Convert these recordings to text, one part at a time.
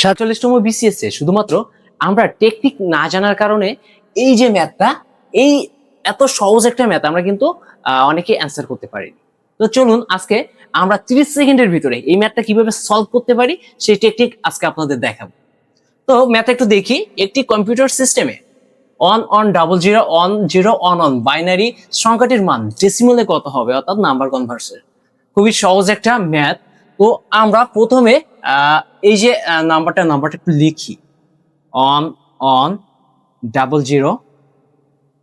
সাতচল্লিশতম বিসিএস এ শুধুমাত্র আমরা টেকনিক না জানার কারণে এই যে ম্যাথটা এই এত সহজ একটা ম্যাথ আমরা কিন্তু অনেকে অ্যান্সার করতে পারিনি। তো চলুন আজকে আমরা 30 সেকেন্ডের ভিতরে এই ম্যাথটা কীভাবে সলভ করতে পারি, সেই টেকনিক আজকে আপনাদের দেখাবো। তো ম্যাথ একটু দেখি, একটি কম্পিউটার সিস্টেমে one one double zero one zero one one binary সংখ্যাটির মান ডেসিমলে কত হবে, অর্থাৎ নাম্বার কনভার্সের খুবই সহজ একটা ম্যাথ তো আমরা প্রথমে এই যে নাম্বারটা নাম্বারটা একটু লিখি। One one double zero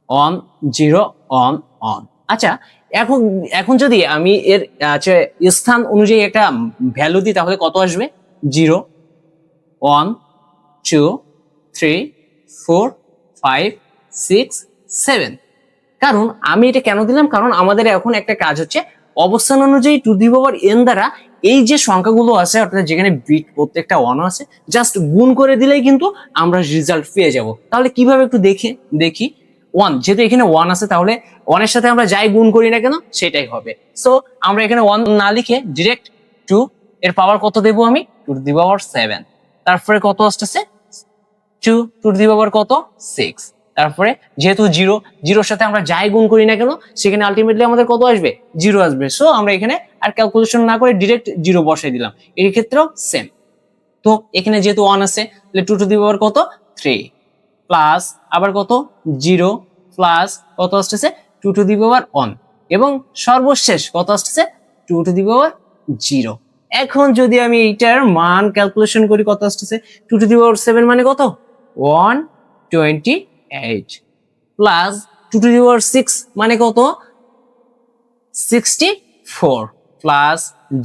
one zero one one. আচ্ছা এখন এখন যদি আমি এর আহ, হচ্ছে স্থান অনুযায়ী একটা ভ্যালু দিই তাহলে কত আসবে? Zero one two three four five six seven. কারণ আমি এটা কেন দিলাম? কারণ আমাদের এখন একটা কাজ হচ্ছে অবস্থান অনুযায়ী টু দি পাওয়ার এন দ্বারা এই যে সংখ্যাগুলো আছে, অর্থাৎ যেখানে বিট প্রত্যেকটা ওয়ান আছে জাস্ট গুণ করে দিলেই কিন্তু আমরা রেজাল্ট পেয়ে যাব। তাহলে কীভাবে একটু দেখে, দেখি? ওয়ান যেহেতু এখানে ওয়ান আছে, তাহলে ওয়ানের সাথে আমরা যাই গুণ করি না কেন, সেটাই হবে। সো আমরা এখানে ওয়ান না লিখে ডিরেক্ট টু এর পাওয়ার কত দেবো আমি? টু দি পাওয়ার সেভেন তারপরে কত আসতেছে? টু টু দি পাওয়ার কত? সিক্স তারপরে যেহেতু জিরো, জিরোর সাথে আমরা যাই গুণ করি না কেন, সেখানে আলটিমেটলি আমাদের কত আসবে? জিরো আসবে। সো আমরা এখানে আর ক্যালকুলেশন না করে ডিরেক্ট জিরো বসাই দিলাম। এই ক্ষেত্রেও সেম তো, এখানে যেহেতু ওয়ান আছে, তাহলে টু টু দি পাওয়ার কত? থ্রি প্লাস আবার কত? জিরো। প্লাস কত আসতেছে? Two to the power one এবং সর্বশেষ কত আসতেছে? Two to the power zero এখন যদি আমি এইটার মান ক্যালকুলেশন করি, কত আসতেছে? Two to the power seven মানে কত? One twenty eight plus two to the power six মানে কত? Sixty four plus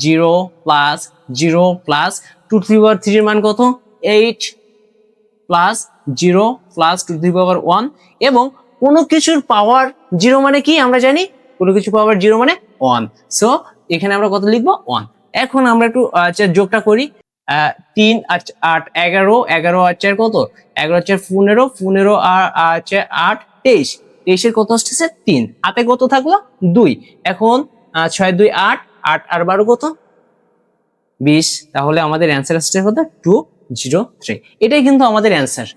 zero plus zero plus two to the power থ্রির মান কত? Eight plus zero plus two the power one এবং কোনো কিছুর পাওয়ার জিরো মানে কি? আমরা জানি কোনো কিছু পাওয়ার জিরো মানে ওয়ান সো এখানে আমরা কত লিখব? ওয়ান এখন আমরা একটু আচ্ছা যোগটা করি। তিন আট আট, এগারো এগারো আছে কত? এগারো আছে পনেরো পনেরো আর আছে আট, তেইশ। তেইশের কত আসতেছে? তিন। হাতে কত থাকল? দুই। এখন ছয়, দুই, আট। আট আর বারো কত? বিশ। তাহলে আমাদের অ্যান্সার আসছে কত? টু জিরো থ্রি এটাই কিন্তু আমাদের অ্যান্সার